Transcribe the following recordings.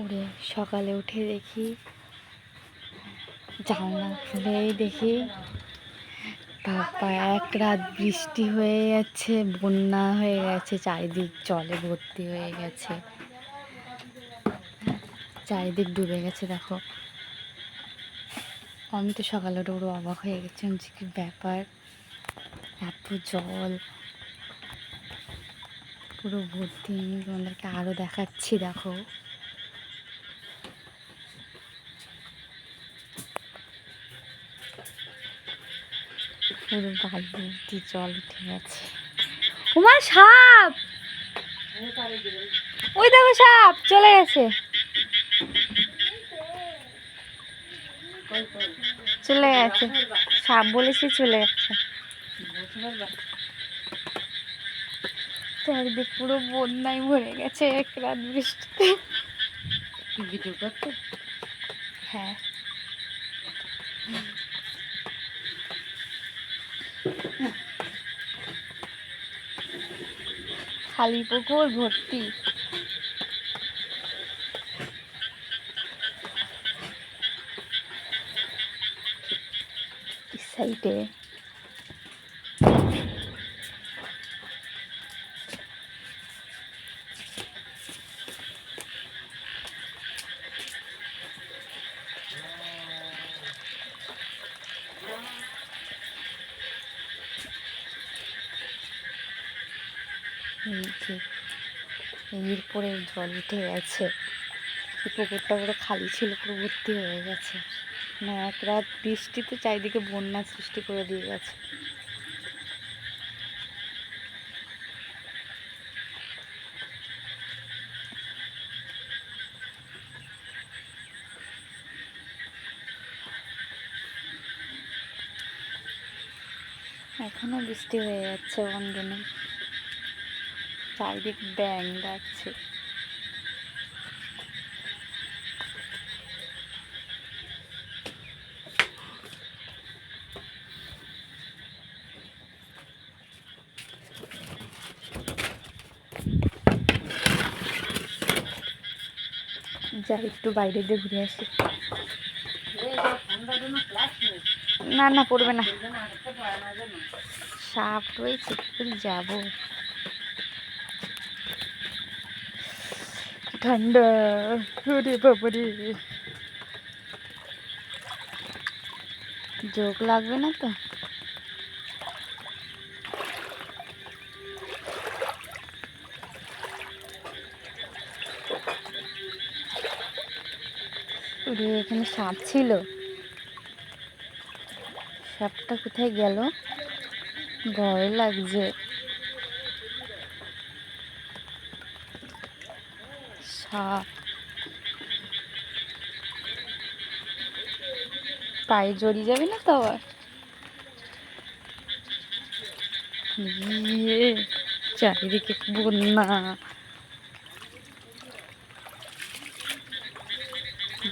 উড়ে সকালে উঠে দেখি, জানলা খুলেই দেখি বাবা এক রাত বৃষ্টি হয়ে যাচ্ছে বন্যা হয়ে গেছে, চারিদিক জলে ভর্তি হয়ে গেছে। চারিদিক ডুবে গেছে, দেখো। আমি তো সকালে পুরো অবাক হয়ে গেছি যে কি ব্যাপার? এত জল। পুরো ভর্তি আমি তোমাদেরকে আরও দেখাচ্ছি, দেখো। পুরো বাড়ি ভর্তি জল উঠে গেছে। উমা সাপ! ওই দেখো সাপ চলে গেছে। চলে গেছে। সাপ বলেছি চলে গেছে চারিদিক পুরো বন্যায় ভরে গেছে এক রাত বৃষ্টিতে। ভিডিও করতে হ্যাঁ। খালি পুকুর ভর্তি। সাইডে এই যে এর পরে জল উঠে গেছে। পুকুরটা পুরো খালি ছিল, পুরো ভর্তি হয়ে গেছে। মানে এক রাত বৃষ্টিতে চারিদিকে বন্যা সৃষ্টি করে দিয়ে গেছে। এখনও বৃষ্টি হয়ে যাচ্ছে বন্ধ নেই চারিদিক ব্যাং ডাকছে যাই, একটু বাইরে দিয়ে ঘুরে আসি। না না, পড়বে না। সাপ রয়েছে যাব? ঠান্ডা ওরে বাবারে যোগ লাগবে না তো এখানে সাপ ছিল সাপটা কোথায় গেল? ভয় লাগছে। পায়ে জড়িয়ে যাবে না তো আবার? ইয়ে, চারিদিকে বন্যা।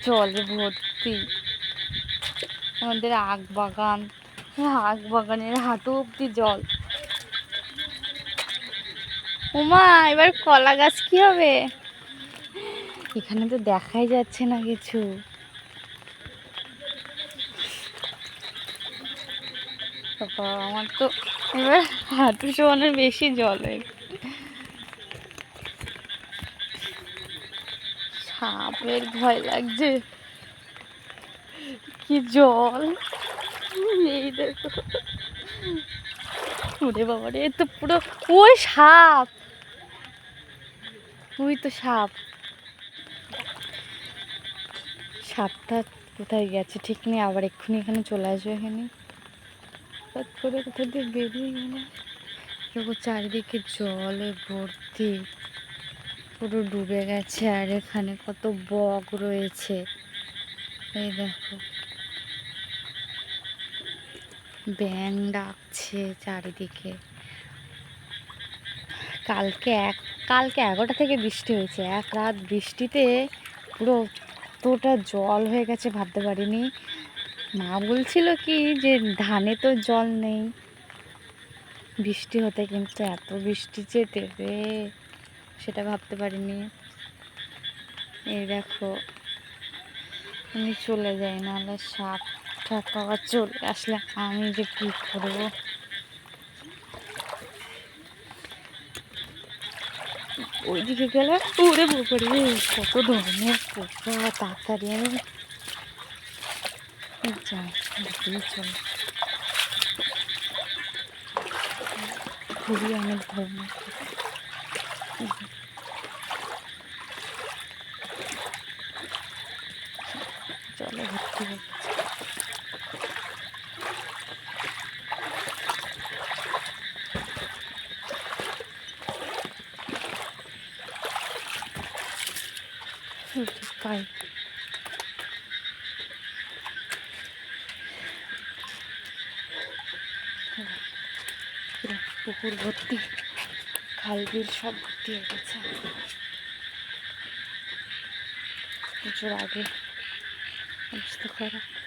জলে ভর্তি। আমাদের আখ বাগান আখ বাগানের হাঁটু অব্দি জল। উমা এবার কলা গাছ কি হবে? এখানে তো দেখাই যাচ্ছে না কিছু। বাবা, আমার তো এবার হাঁটু সমানের বেশি জল সাপের ভয় লাগছে। কি জল? এই দেখো। ওরে বাবা রে তো পুরো ওই সাপ। ওই তো সাপ। সাপটা কোথায় গেছে? ঠিক নেই, আবার এক্ষুনি এখানে চলে আসবে এখানে। হঠাৎ করে কোথা দিয়ে বেরিয়ে গেল? চারিদিকে জলে ভর্তি, পুরো ডুবে গেছে, আর এখানে কত বক রয়েছে। এই দেখো। ব্যাং ডাকছে চারিদিকে। কালকে এক, কালকে এগারোটা থেকে বৃষ্টি হয়েছে। এক রাত বৃষ্টিতে পুরো এতটা জল হয়ে গেছে ভাবতে পারিনি। মা বলছিল কি যে ধানে তো জল নেই। বৃষ্টি হতে কিন্তু এত বৃষ্টি যে দেবে, সেটা ভাবতে পারিনি। এই দেখো, আমি চলে যাই, নাহলে সাপ আবার চলে আসলে আমি যে কী করব? ওইদিকে গেলে উড়ে পুকুরে কত ধরনের পোকা, তাড়াতাড়ি আমি খুবই অনেক ধরনের চলো ভর্তি হয়ে পাই পুকুর ভর্তি খাল বিল সব ভর্তি হয়ে গেছে। প্রচুর আগে অবস্থা খারাপ।